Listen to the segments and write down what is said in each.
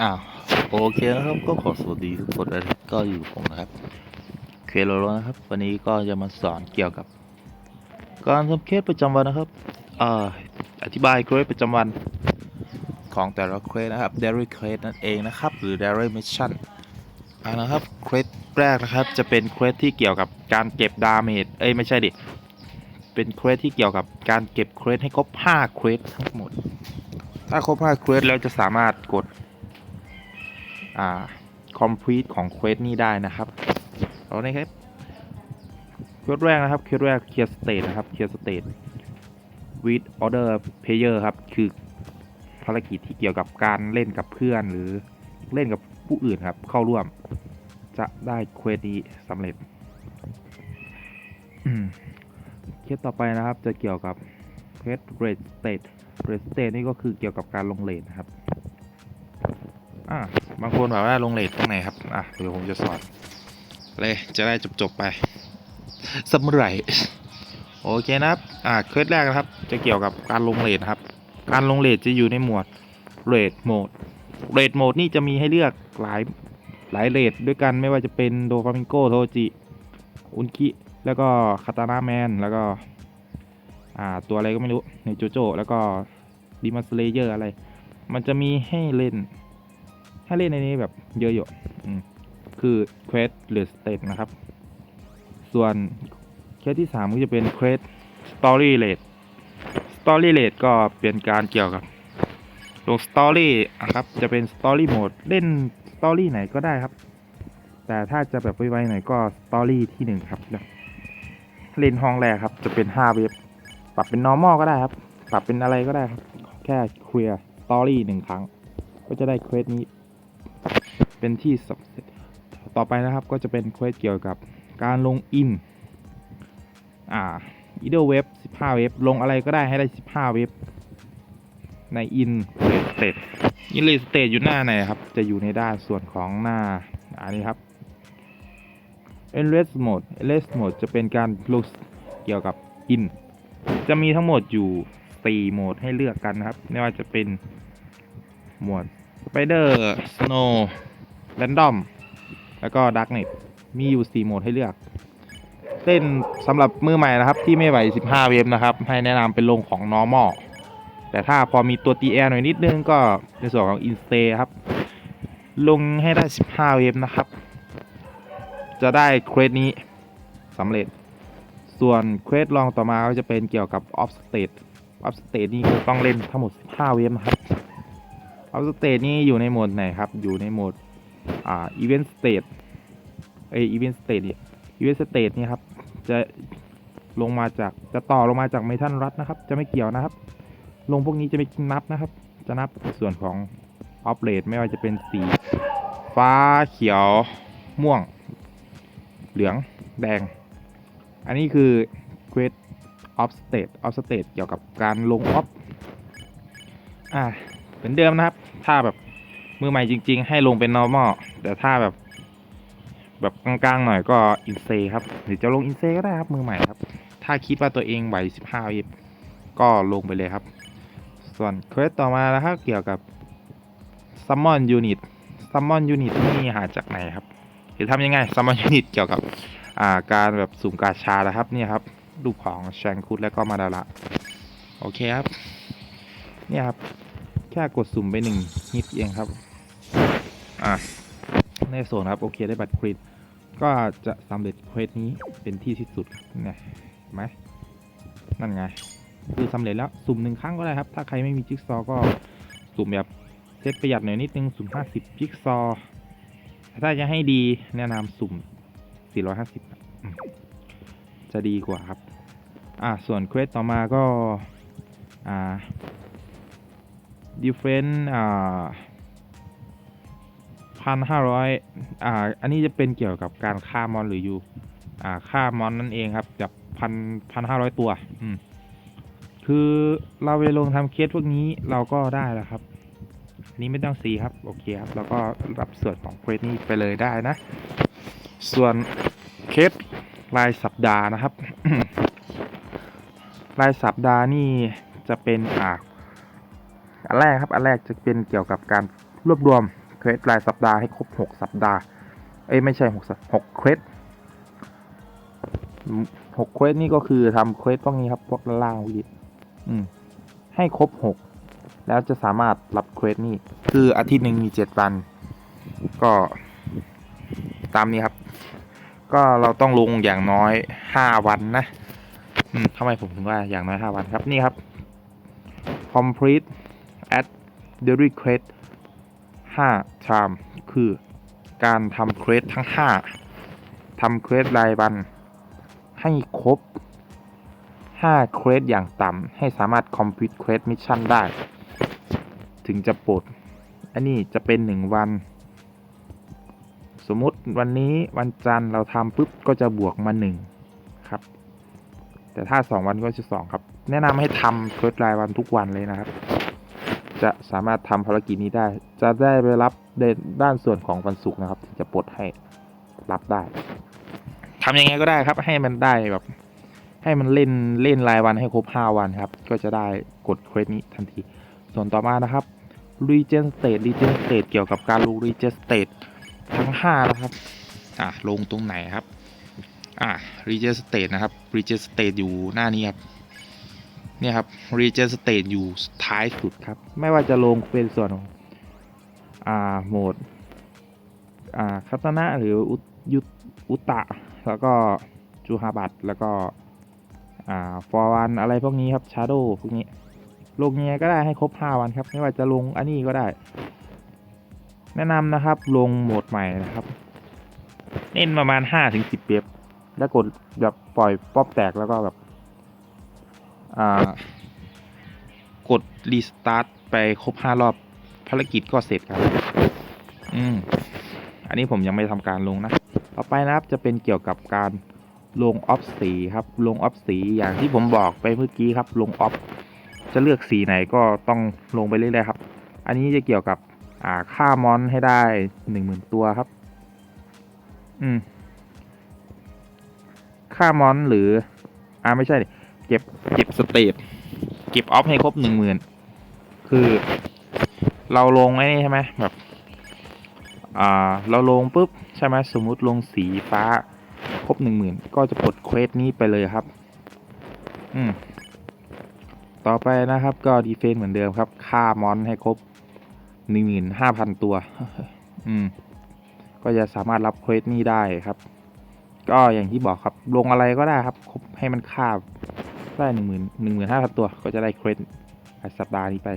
อ้าวโอเคนะครับก็ขอสวัสดีทุกคนเลยก็อยู่ผมนะครับเคโลโลนะครับ วันนี้ก็จะมาสอนเกี่ยวกับ การทำเคสประจำวันนะครับอ่าอธิบายเคสประจำวันของแต่ละเคสนะครับ daily เคสนั่นเองนะครับ หรือ daily mission อ่านะครับเคสแรกนะครับจะเป็นเคสที่เกี่ยวกับการเก็บดาเมจเอ้ยไม่ใช่ดิเป็นเคสที่เกี่ยวกับการเก็บเคสให้ครบ5เคสทั้งหมด ถ้าครบ5เควสแล้วจะสามารถกด อ่า complete ของเควสนี้ได้นะครับเอาในครับเควสแรกนะครับเควสแรก clear state นะครับ clear state with order player ครับ คือภารกิจที่เกี่ยวกับการเล่นกับเพื่อนหรือเล่นกับผู้อื่นครับ เข้าร่วม จะได้เควสนี้สำเร็จเคสต่อไปนะครับจะเกี่ยวกับเควส great state เรสเตทนี่ก็คือเกี่ยวกับการลงเลทนะครับ อ่าบางคนแบบว่าลงเลทตรงไหนครับ อะเดี๋ยวผมจะสอน เลยจะได้จบๆไปสำไรโอเคนะครับ อ่าเคสแรกนะครับ จะเกี่ยวกับการลงเลทครับ การลงเลทจะอยู่ในหมวดเรทโหมดเรทโหมดนี่จะมีให้เลือกหลายหลายเรทด้วยกันไม่ว่าจะเป็นโดฟามิงโกโทจิอุนคิแล้วก็คาตานาแมนแล้วก็อ่าตัวอะไรก็ไม่รู้ในโจโจแล้วก็ดีม o นสเลเยอร์อะไร มันจะมีให้เล่น ให้เล่นในนี้แบบเยอะอยู่คือเควสหรือสเต e นะครับ ส่วนเคสที่สามก็จะเป็นเควสสตอรี่เลดสตอรี่เลดก็เป็นการเกี่ยวกับลงสตอรี่นะครับ จะเป็นสตอรี่โหมดเล่นสตอรี่ไหนก็ได้ครับ แต่ถ้าจะแบบไวๆหน่อยก็สตอรี่ที่หนึ่งครับเล่นห้องแรกครับ จะเป็น5เว็บปรับเป็น normal ก็ได้ครับ ปรับเป็นอะไรก็ได้ครับ แค่เคลียร์สตอรี่หนึ่งครั้ง ก็จะได้เควสนี้ เป็นที่สำเร็จต่อไปนะครับก็จะเป็นเควสเกี่ยวกับการลงอิน อ่าอีเดอร์เว็บ15 เว็บ ลงอะไรก็ได้ให้ได้ 15 เว็บ ในอินเสเตทอินเลสเตทอยู่หน้าไหนครับ จะอยู่ในด้านส่วนของหน้า อันนี้ครับ Endless Mode Endless Mode จะเป็นการลงเกี่ยวกับอิน จะมีทั้งหมดอยู่ 4 โหมดให้เลือกกันนะครับ ไม่ว่าจะเป็นโหมด Spider Snow Random แล้วก็ Darknet มีอยู่ 4 โหมดให้เลือกเล่นสำหรับมือใหม่นะครับ ที่ไม่ไหว 15 เวฟนะครับ ให้แนะนำเป็นลงของ Normal แต่ถ้าพอมีตัว TR หน่อยนิดนึงก็ในส่วนของ Instay ครับ ลงให้ได้ 15 เวฟนะครับ จะได้เควสนี้สำเร็จ ส่วนเควสลองต่อมาก็จะเป็นเกี่ยวกับ Off State Off State นี่คือต้องเล่นทั้งหมด 15 เวฟครับ Off State นี่อยู่ในโหมดไหนครับ อยู่ในโหมด อ่า Event State เอ้ย Event State เนี่ย Event State นี่ครับ จะลงมาจากจะต่อลงมาจากเมทัลรัดนะครับ จะไม่เกี่ยวนะครับ ลงพวกนี้จะไม่นับนะครับ จะนับส่วนของ Off Rate ไม่ว่าจะเป็นสี ฟ้าเขียวม่วง เหลืองแดง อันนี้คือ Quest Off State Off State เกี่ยวกับการลง Off อ่า เหมือนเดิมนะครับ ถ้าแบบมือใหม่จริง ๆ ให้ลงเป็น normal แต่ถ้าแบบ แบบกลางๆหน่อยก็อินเซครับหรือจะลงอินเซก็ได้ครับมือใหม่ครับ ถ้าคิดว่าตัวเองไหว15วิก็ลงไปเลยครับ ส่วนเควสต่อมานะครับเกี่ยวกับ summon unit summon unit นี่หาจากไหนครับหรือทำยังไง summon unit เกี่ยวกับอ่าการแบบสุ่มกาชานะครับนี่ครับรูปของแชงคุดแล้วก็มาดาระโอเคครับ เนี่ยครับ แค่กดสุ่มไปหนึ่งฮิตเองครับ อะในส่วนครับ โอเคได้บัตรเครดิตก็จะสำเร็จเควสนี้เป็นที่ที่สุดนี่ยเห็นไหมนั่นไง คือสำเร็จแล้วสุ่มหนึ่งครั้งก็ได้ครับ ถ้าใครไม่มีจิ๊กซอว์ก็สุ่มแบบเซตประหยัดหน่อยนิดนึงสุ่ม50จิ๊กซอว์ถ้าจะให้ดีแนะนำสุ่ม450ครับอืมจะดีกว่าครับ อะส่วนเควสต่อมาก็ อ่า different อ่าพันห้าร้อยอ่า อันนี้จะเป็นเกี่ยวกับการฆ่ามอนหรืออยู่อ่าฆ่ามอนนั่นเองครับจากพันพันห้าร้อยตัว อืม คือเราไปลงทำเคสพวกนี้เราก็ได้แล้วครับนนี้ไม่ต้องซีครับ โอเคครับ แล้วก็รับส่วนของเควสนี้ไปเลยได้นะ ส่วนเคสรายสัปดาห์นะครับ รายสัปดาห์นี่จะเป็นอ่า อันแรกครับ อันแรกจะเป็นเกี่ยวกับการรวบรวมเควสรายสัปดาห์ให้ครบหกสัปดาห์ เอ้ยไม่ใช่หกสัปหกเควสอืมหกเควสนี่ก็คือทำเควสพวกนี้ครับพวกล่างวิอืมให้ครบหกแล้วจะสามารถรับเควสนี่คืออาทิตย์หนึ่งมีเจ็ดวัน ก็ตามนี้ครับ ก็เราต้องลงอย่างน้อยห้าวันนะอืมทำไมผมถึงว่าอย่างน้อยห้าวันครับนี่ครับ complete daily quest 5 time คือการทำเควสทั้ง 5ทำเควสรายวัน ให้ครบ 5 เควสอย่างต่ำให้สามารถ complete quest mission ได้ ถึงจะปลด อันนี้จะเป็น 1 วัน สมมติวันนี้วันจันทร์เราทำปุ๊บ ก็จะบวกมา 1 ครับ แต่ถ้า 2 วันก็จะ2ครับ แนะนำให้ทำเควสรายวันทุกวันเลยนะครับ จะสามารถทำภารกิจนี้ได้ จะได้ไปรับในด้านส่วนของวันศุกร์นะครับที่จะปลดให้รับได้ทำยังไงก็ได้ครับ ให้มันได้แบบ ให้มันเล่นเล่นรายวันให้ครบ 5 วันครับ ก็จะได้กดเควสนี้ทันที ส่วนต่อมานะครับ Regen State Regen State เกี่ยวกับการลง Regen State ทั้ง 5 นะครับ อะลงตรงไหนครับ อะ Regen State นะครับ Regen State อยู่หน้านี้ครับ เนี่ยครับ Regen State อยู่ท้ายสุดครับ ไม่ว่าจะลงเป็นส่วนของอ่าโหมดอ่าคัตนะหรืออุยุอุตะ แล้วก็จูฮาบัตแล้วก็อ่าฟอร์วันอะไรพวกนี้ครับชาโดพวกนี้ ลงยังไงก็ได้ให้ครบ 5 วันครับ ไม่ว่าจะลงอันนี้ก็ได้ แนะนำนะครับลงโหมดใหม่นะครับ เน้นประมาณ 5-10เป๊บแล้วกดแบบปล่อยป๊อปแตกแล้วก็แบบ กดรีสตาร์ทไปครบ5รอบภารกิจก็เสร็จครับ อืม อันนี้ผมยังไม่ทำการลงนะ ต่อไปนะครับจะเป็นเกี่ยวกับการลงออฟสีครับ ลงออฟสีอย่างที่ผมบอกไปเมื่อกี้ครับ ลงออฟจะเลือกสีไหนก็ต้องลงไปเรื่อยๆครับ อันนี้จะเกี่ยวกับอ่าค่ามอนให้ได้หนึ่งหมื่นตัวครับ อืม ค่ามอนหรือ อ่าไม่ใช่ ก็บเก็บสเตตเก็บออฟให้ครบหนึ่งหมื่นคือเราลงไอ้นี่ใช่ไหมแบบอ่าเราลงปุ๊บใช่ไหมสมมุติลงสีฟ้าครบหนึ่งหมื่นก็จะปลดเควสนี้ไปเลยครับ อืมต่อไปนะครับก็ดีเฟนเหมือนเดิมครับค่ามอนให้ครบหนึ่งหมื่นห้าพันตัว อืม ก็จะสามารถรับเควสนี้ได้ครับ ก็อย่างที่บอกครับ ลงอะไรก็ได้ครับครบให้มันค่า ได้หนึ่งหมื่นหนึ่งหมื่นห้าพันตัว ก็จะได้เควสสัปดาห์นี้ไป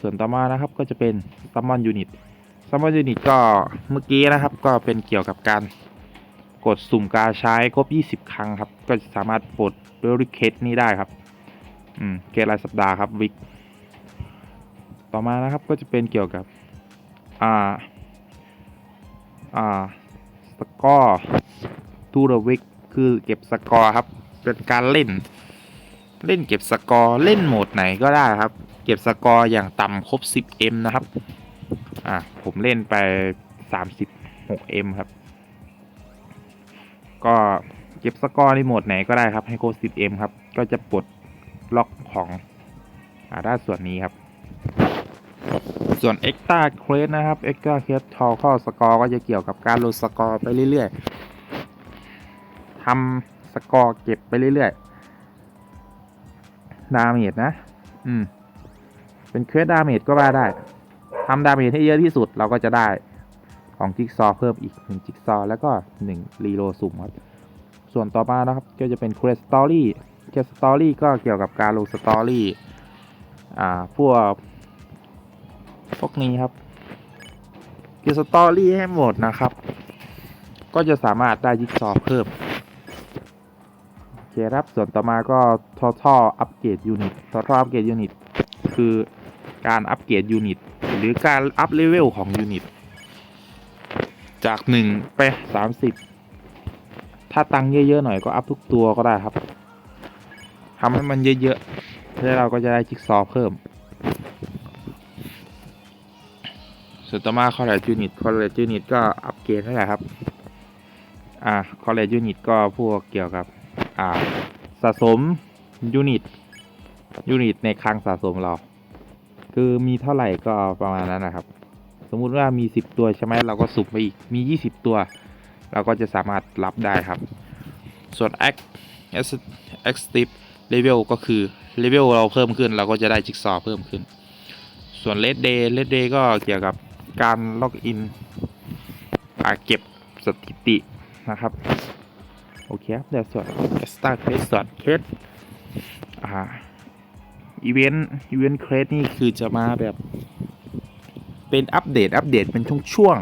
ส่วนต่อมานะครับก็จะเป็นซัมมอนยูนิตซัมมอนยูนิตก็เมื่อกี้นะครับก็เป็นเกี่ยวกับการกดสุ่มกาใช้ครบ 20 ครั้งครับ ก็จะสามารถปลดเบลลิเคสนี้ได้ครับ อืม เกตรายสัปดาห์ครับวิก ต่อมานะครับก็จะเป็นเกี่ยวกับ อ่า อ่า สกอร์ทูเดวิกคือเก็บสกอร์ครับ เป็นการเล่น เล่นเก็บสกอร์เล่นโหมดไหนก็ได้ครับ เก็บสกอร์อย่างต่ำครบ 10m นะครับ อ่าผมเล่นไป 36m ครับ ก็เก็บสกอร์ในโหมดไหนก็ได้ครับ ให้ครบ 10m ครับ ก็จะปลดล็อกของอ่าด้านส่วนนี้ครับ ส่วน Extra Quest นะครับ Extra Quest ทอข้อสกอร์ก็จะเกี่ยวกับการลดสกอร์ไปเรื่อยๆทำสกอร์เก็บไปเรื่อยๆ ดาเมจนะ อืม เป็นเควสดาเมจก็ว่าได้ทำดาเมจให้เยอะที่สุดเราก็จะได้ของจิ๊กซอเพิ่มอีกหนึ่งจิ๊กซอแล้วก็หนึ่งรีโลสุ่มครับส่วนต่อมานะครับก็จะเป็นเควสสตอรี่เควสสตอรี่ก็เกี่ยวกับการลงสตอรี่อ่าพวกพวกนี้ครับเกี่ยวสตอรี่ให้หมดนะครับ ก็จะสามารถได้จิ๊กซอเพิ่ม เคครับ ส่วนต่อมาก็ total upgrade unit total upgrade unit คือการอัปเกรดยูนิตหรือการอัพเลเวลของยูนิตจาก 1 ไป 30 ถ้าตังค์เยอะ ๆ หน่อยก็อัพทุกตัวก็ได้ครับทำให้มันเยอะๆแล้วเราก็จะได้จิ๊กซอว์เพิ่มส่วนต่อมาคอลเลจยูนิตคอลเลจยูนิตก็อัปเกรดเท่าไหร่ครับ อ่าคอลเลจยูนิตก็พวกเกี่ยวกับ อ่าสะสมยูนิตยูนิตในคลังสะสมเรา คือมีเท่าไหร่ก็ประมาณนั้นนะครับ สมมุติว่ามี 10 ตัวใช่ไหมเราก็สุ่มไปอีกมี 20 ตัว เราก็จะสามารถรับได้ครับ ส่วน Act Active Level ก็คือ Level เราเพิ่มขึ้นเราก็จะได้จิ๊กซอว์เพิ่มขึ้น ส่วน Red Day Red Day ก็เกี่ยวกับการล็อกอินอาเก็บสถิตินะครับ โอเคครับเดี๋ยวส่วน Star Quest ส่วน Quest อ่าอีเวนต์อีเวนต์เครดนี่คือจะมาแบบเป็นอัปเดตอัปเดตเป็นช่วง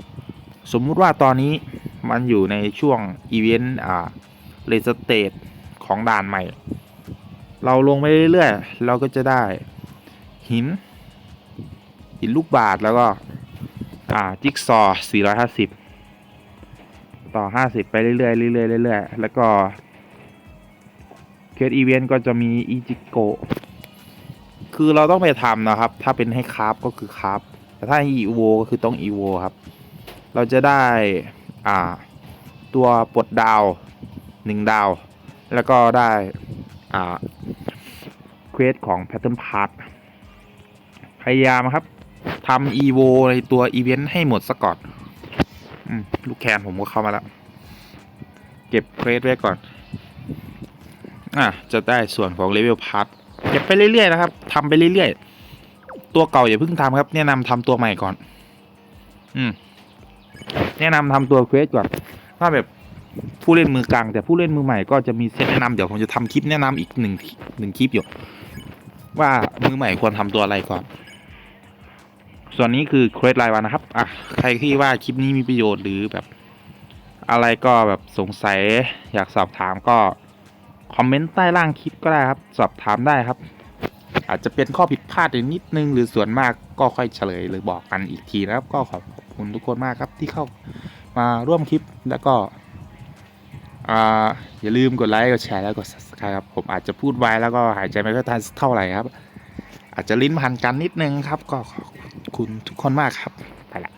ๆสมมุติว่าตอนนี้มันอยู่ในช่วงอีเวนต์อ่าเลสเตทของด่านใหม่ เราลงไปเรื่อยๆ เราก็จะได้หิน หินลูกบาทแล้วก็ อ่า จิ๊กซอว์450 ต่อ 50 ไปเรื่อยๆเรื่อยๆเรื่อยๆแล้วก็เคสอีเวนต์ก็จะมีอีจิโกคือเราต้องไปทำนะครับ ถ้าเป็นให้คราฟก็คือคราฟแต่ถ้าให้อีโวก็คือต้องอีโวครับ เราจะได้อ่าตัวปลดดาวหนึ่งดาว แล้วก็ได้อ่าเควสของ Pattern Part พยายามครับทำอีโวในตัวอีเวนต์ให้หมดซะก่อน ลูกแคนผมก็เข้ามาแล้ว เก็บเควสไว้ก่อน อะ จะได้ส่วนของเลเวลพาร์ทเก็บไปเรื่อยๆนะครับทำไปเรื่อยๆ ตัวเก่าอย่าเพิ่งทำครับ แนะนำทำตัวใหม่ก่อน อืม แนะนำทำตัวเควสก่อนถ้าแบบผู้เล่นมือกลาง แต่ผู้เล่นมือใหม่ก็จะมีเซตแนะนำเดี๋ยวผมจะทำคลิปแนะนำอีกหนึ่งหนึ่งคลิปอยู่ว่ามือใหม่ควรทำตัวอะไรก่อน ส่วนนี้คือเควสรายวันนะครับอะใครที่ว่าคลิปนี้มีประโยชน์หรือแบบ อะไรก็แบบสงสัยอยากสอบถามก็คอมเมนต์ใต้ล่างคลิปก็ได้ครับ สอบถามได้ครับ อาจจะเป็นข้อผิดพลาดนิดนึง หรือส่วนมากก็ค่อยเฉลยหรือบอกกันอีกทีนะครับ ก็ขอบคุณทุกคนมากครับที่เข้ามาร่วมคลิปแล้วก็ออย่าลืมกดไลค์กดแชร์แล้วกด subscribe ครับผมอาจจะพูดไวแล้วก็หายใจไม่ค่อยทันเท่าไหร่ครับ อาจจะลิ้นพันกันนิดนึงครับ ก็ขอบคุณทุกคนมากครับ ไปละ